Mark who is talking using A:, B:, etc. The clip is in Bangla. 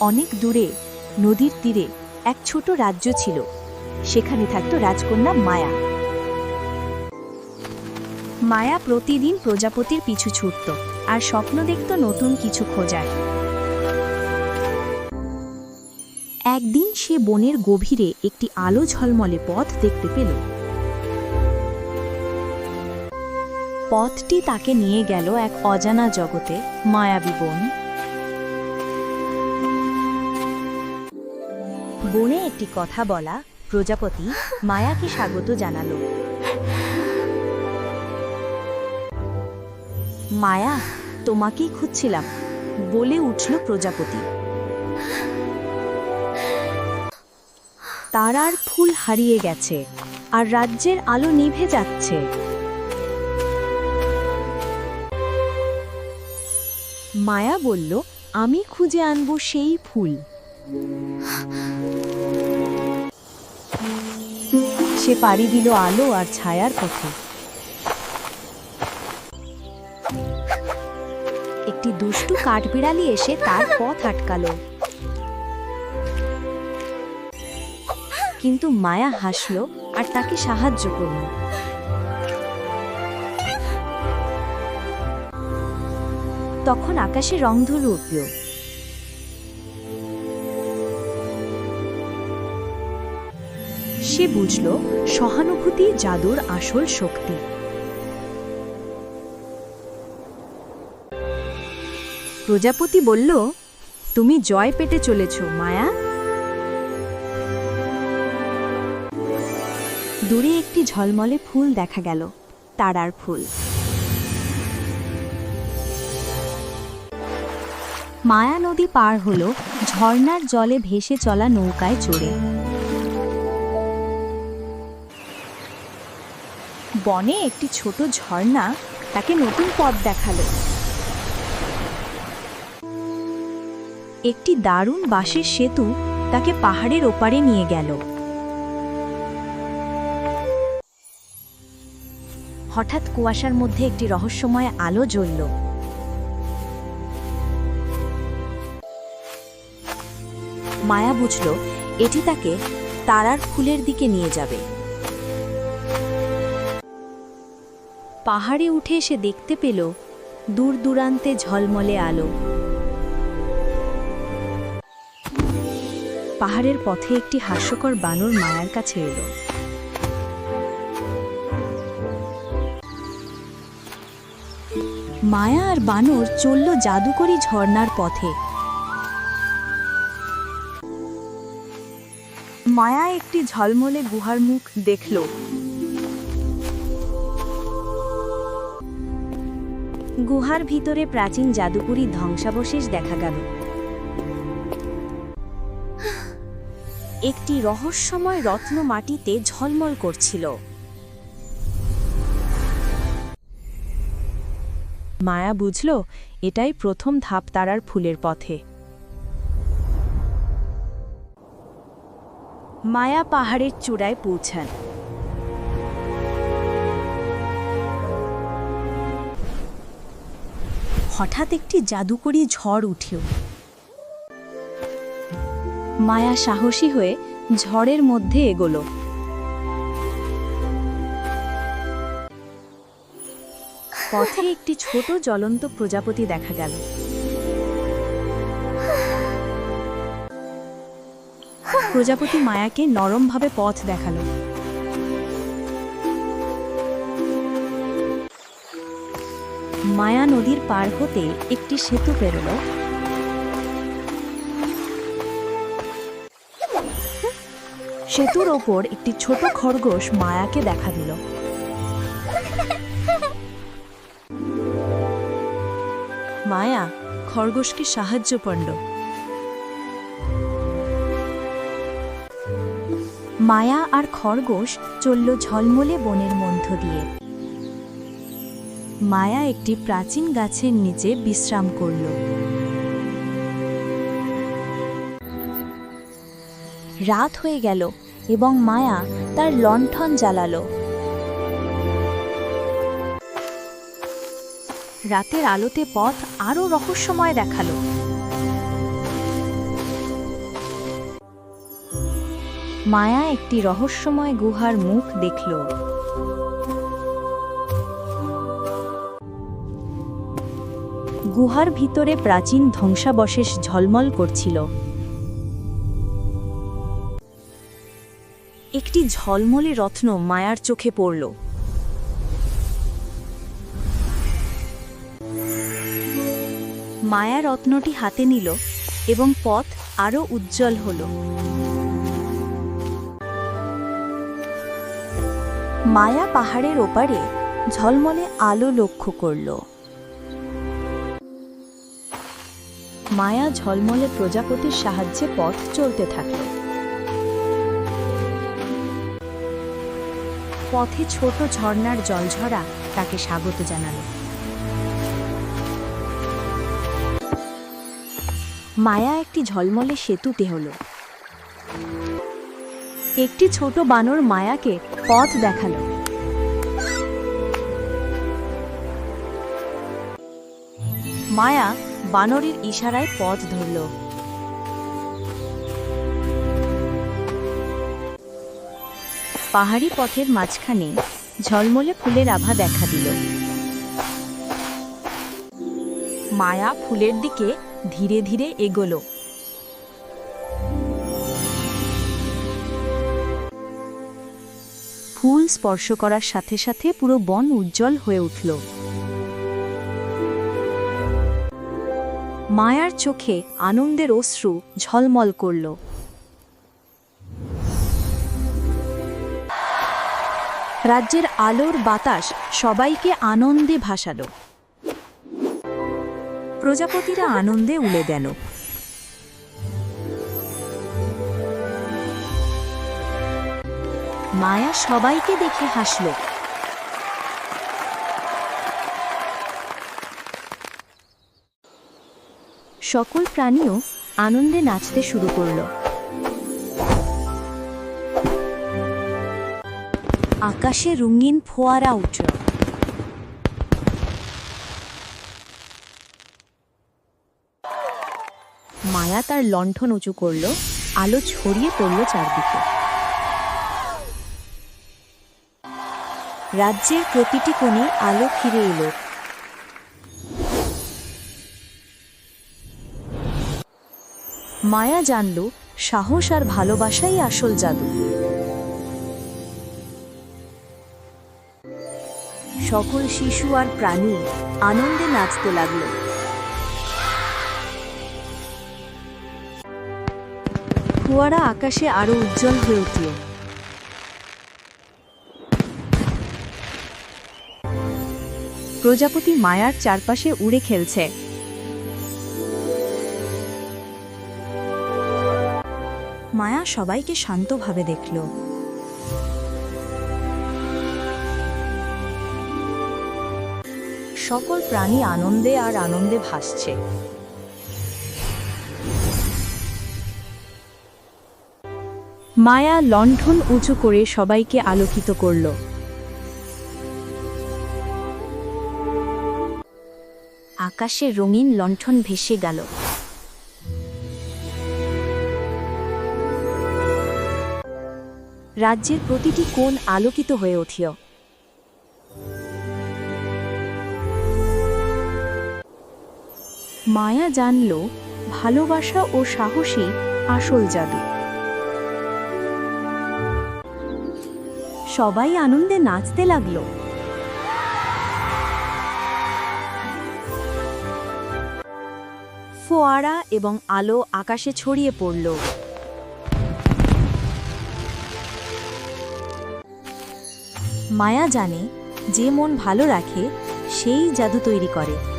A: অনেক দূরে, নদীর তীরে এক ছোট রাজ্য ছিল। সেখানে থাকত রাজকন্যা মায়া। মায়া প্রতিদিন প্রজাপতির পিছু ছুটত আর স্বপ্ন দেখত নতুন কিছু খোঁজার। একদিন সে বনের গভীরে একটি আলো ঝলমলে পথ দেখতে পেল। পথটি তাকে নিয়ে গেল এক অজানা জগতে, মায়াবী বন। বনে একটি কথা বলা প্রজাপতি মায়াকে স্বাগত জানালো। মায়া, তোমাকেই খুঁজছিলাম, বলে উঠল প্রজাপতি। তারার ফুল হারিয়ে গেছে, আর রাজ্যের আলো নিভে যাচ্ছে। মায়া বলল, আমি খুঁজে আনব সেই ফুল। সে পাড়ি দিল আলো আর ছায়ার পথে। একটি দুষ্টু কাঠবিড়ালি এসে তার পথ আটকালো। কিন্তু মায়া হাসল আর তাকে সাহায্য করল। তখন আকাশে রংধনু উঠল। সে বুঝল সহানুভূতি জাদুর আসল শক্তি। প্রজাপতি বলল, তুমি জয় পেতে চলেছ, মায়া। দূরে একটি ঝলমলে ফুল দেখা গেল, তারার ফুল। মায়া নদী পার হল, ঝর্ণার জলে ভেসে চলা নৌকায় চড়ে। বনে একটি ছোট ঝর্ণা তাকে নতুন পথ দেখাল। একটি দারুণ বাঁশের সেতু তাকে পাহাড়ের ওপারে নিয়ে গেল। হঠাৎ কুয়াশার মধ্যে একটি রহস্যময় আলো জ্বলল। মায়া বুঝল, এটি তাকে তারার ফুলের দিকে নিয়ে যাবে। পাহাড়ে উঠে এসে দেখতে পেল দূর দূরান্তে ঝলমলে আলো। পাহাড়ের পথে একটি হাস্যকর বানর মায়ার কাছে এলো। মায়া আর বানর চলল জাদুকরি ঝর্ণার পথে। মায়া একটি ঝলমলে গুহার মুখ দেখল। গুহার ভিতরে প্রাচীন জাদুকরি ধ্বংসাবশেষ দেখা গেল। একটি রহস্যময় রত্ন মাটিতে ঝলমল করছিল। মায়া বুঝল, এটাই প্রথম ধাপ তারার ফুলের পথে। মায়া পাহাড়ের চূড়ায় পৌঁছান। হঠাৎ একটি জাদুকরি ঝড় উঠেও। মায়া সাহসী হয়ে ঝড়ের মধ্যে এগোলো। পথে একটি ছোট জ্বলন্ত প্রজাপতি দেখা গেল। প্রজাপতি মায়াকে নরমভাবে পথ দেখাল। মায়া নদীর পার হতে একটি সেতু পেরোল। সেতুর ওপর একটি ছোট খরগোশ মায়াকে দেখা দিল। মায়া, খরগোশকে সাহায্য করল। মায়া আর খরগোশ চলল ঝলমলে বনের মধ্য দিয়ে। মায়া একটি প্রাচীন গাছের নিচে বিশ্রাম করল। রাত হয়ে গেল এবং মায়া তার লণ্ঠন জ্বালালো। রাতের আলোতে পথ আরও রহস্যময় দেখাল। মায়া একটি রহস্যময় গুহার মুখ দেখল। গুহার ভিতরে প্রাচীন ধ্বংসাবশেষ ঝলমল করছিল। একটি ঝলমলে রত্ন মায়ার চোখে পড়ল। মায়া রত্নটি হাতে নিল এবং পথ আরও উজ্জ্বল হল। মায়া পাহাড়ের ওপারে ঝলমলে আলো লক্ষ্য করল। মায়া ঝলমলে প্রজাপতির সাহায্যে পথ চলতে থাকল। পথে ছোট ঝর্ণার জলঝরা তাকে স্বাগত জানালো। মায়া একটি ঝলমলে সেতুতে হল একটি ছোট বানর মায়াকে পথ দেখাল। মায়া বানরের ইশারায় পথ ধরল। পাহাড়ি পথের মাঝখানে ঝলমলে ফুলের আভা দেখা দিল। মায়া ফুলের দিকে ধীরে ধীরে এগোলো। ফুল স্পর্শ করার সাথে সাথে পুরো বন উজ্জ্বল হয়ে উঠল। মায়ার চোখে আনন্দের অশ্রু ঝলমল করল। রাজ্যের আলোর বাতাস সবাইকে আনন্দে ভাসালো। প্রজাপতিরা আনন্দে উলে দেন মায়া সবাইকে দেখে হাসল। সকল প্রাণীও আনন্দে নাচতে শুরু করল। আকাশে রঙিন ফোয়ারা উঠল। মায়া তার লণ্ঠন উঁচু করল, আলো ছড়িয়ে পড়ল চারদিকে। রাজ্যের প্রতিটি কোণে আলো ফিরে এলো। মায়া জানল, সাহস আর ভালোবাসাই আসল জাদু। সকল শিশু আর প্রাণী আনন্দে নাচতে লাগল। ফোয়ারা আকাশে আরও উজ্জ্বল হয়ে উঠল। প্রজাপতি মায়ার চারপাশে উড়ে খেলছে। মায়া সবাইকে শান্তভাবে দেখল। সকল প্রাণী আনন্দে আর আনন্দে ভাসছে। মায়া লণ্ঠন উঁচু করে সবাইকে আলোকিত করল। আকাশে রঙিন লণ্ঠন ভেসে গেল। রাজ্যের প্রতিটি কোণ আলোকিত হয়ে উঠিল মায়া জানল, ভালোবাসা ও সাহসী আসল জাদু। সবাই আনন্দে নাচতে লাগল। ফোয়ারা এবং আলো আকাশে ছড়িয়ে পড়ল। মায়া জানে যে মন ভালো রাখে সেই জাদু তৈরি করে।